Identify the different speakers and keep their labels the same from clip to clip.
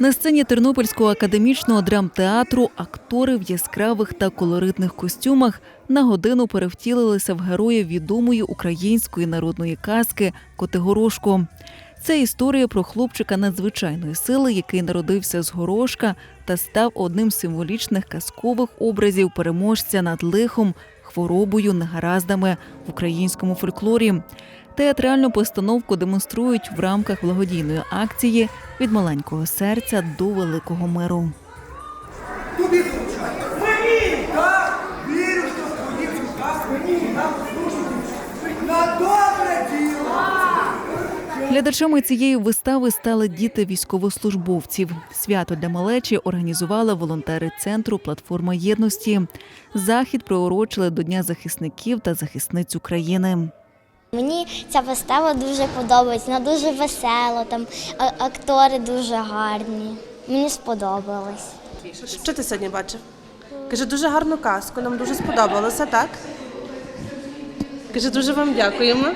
Speaker 1: На сцені Тернопільського академічного драмтеатру актори в яскравих та колоритних костюмах на годину перевтілилися в героїв відомої української народної казки Котигорошко. Це історія про хлопчика надзвичайної сили, який народився з горошка та став одним з символічних казкових образів переможця над лихом, хворобою, негараздами в українському фольклорі. Театральну постановку демонструють в рамках благодійної акції від маленького серця до великого миру.
Speaker 2: Тобі звучать. Мені! Так! Вірю, що твої цукаски мені нам служать. На добре діло!
Speaker 1: Глядачами цієї вистави стали діти військовослужбовців. Свято для малечі організували волонтери центру Платформа єдності. Захід приурочили до Дня захисників та захисниць України.
Speaker 3: Мені ця вистава дуже подобається, вона дуже весела, там актори дуже гарні. Мені сподобалось.
Speaker 4: Що ти сьогодні бачив? Каже, дуже гарну казку, нам дуже сподобалося, так? Каже, дуже вам дякуємо.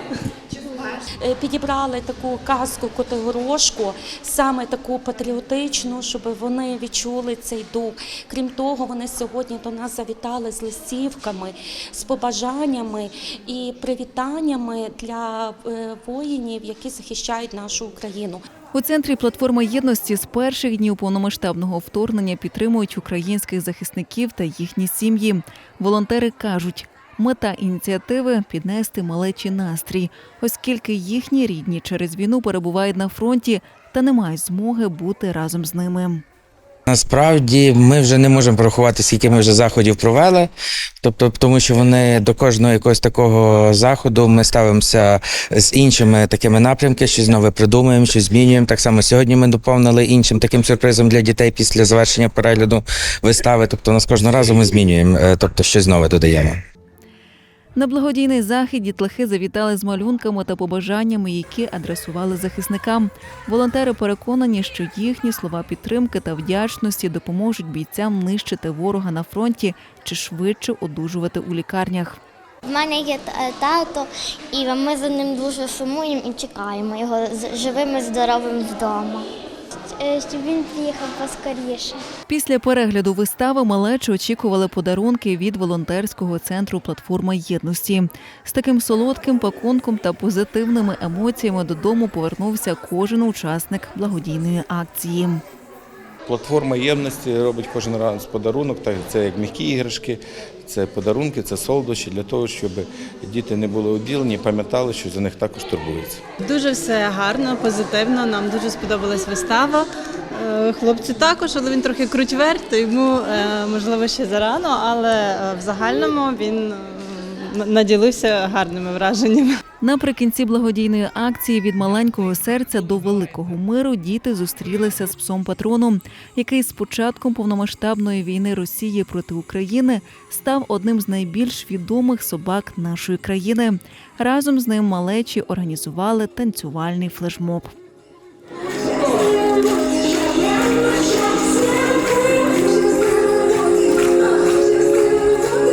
Speaker 5: Е, підібрали таку казку Котигорошку, саме таку патріотичну, щоб вони відчули цей дух. Крім того, вони сьогодні до нас завітали з листівками, з побажаннями і привітаннями для е, воїнів, які захищають нашу Україну.
Speaker 1: У центрі платформа єдності з перших днів повномасштабного вторгнення підтримують українських захисників та їхні сім'ї. Волонтери кажуть. Мета ініціативи піднести малечі настрій, оскільки їхні рідні через війну перебувають на фронті та не мають змоги бути разом з ними.
Speaker 6: Насправді ми вже не можемо порахувати, скільки ми вже заходів провели. Тобто, тому що вони до кожного якогось такого заходу ми ставимося з іншими такими напрямками, щось нове придумуємо, щось змінюємо. Так само сьогодні ми доповнили іншим таким сюрпризом для дітей після завершення перегляду вистави. Тобто, нас кожного разу ми змінюємо, е, тобто щось нове додаємо.
Speaker 1: На благодійний захід дітлахи завітали з малюнками та побажаннями, які адресували захисникам. Волонтери переконані, що їхні слова підтримки та вдячності допоможуть бійцям нищити ворога на фронті чи швидше одужувати у лікарнях.
Speaker 3: В мене є е, тато, і ми за ним дуже сумуємо і чекаємо його живим і здоровим вдома. Е, Щоб він приїхав поскоріше.
Speaker 1: Після перегляду вистави малечі очікували подарунки від волонтерського центру Платформа єдності. З таким солодким пакунком та позитивними емоціями додому повернувся кожен учасник благодійної акції.
Speaker 7: Платформа ємності робить кожен раз подарунок. Це як м'які іграшки, це подарунки, це солодощі для того, щоб діти не були обділені, пам'ятали, що за них також турбуються.
Speaker 8: Дуже все гарно, позитивно. Нам дуже сподобалась вистава. Е, Хлопцю також, але він трохи круть-верть, то йому е, можливо ще зарано, але е, в загальному він наділився гарними враженнями.
Speaker 1: Наприкінці благодійної акції від маленького серця до великого миру діти зустрілися з псом патроном, який з початком повномасштабної війни Росії проти України став одним з найбільш відомих собак нашої країни. Разом з ним малечі організували танцювальний флешмоб.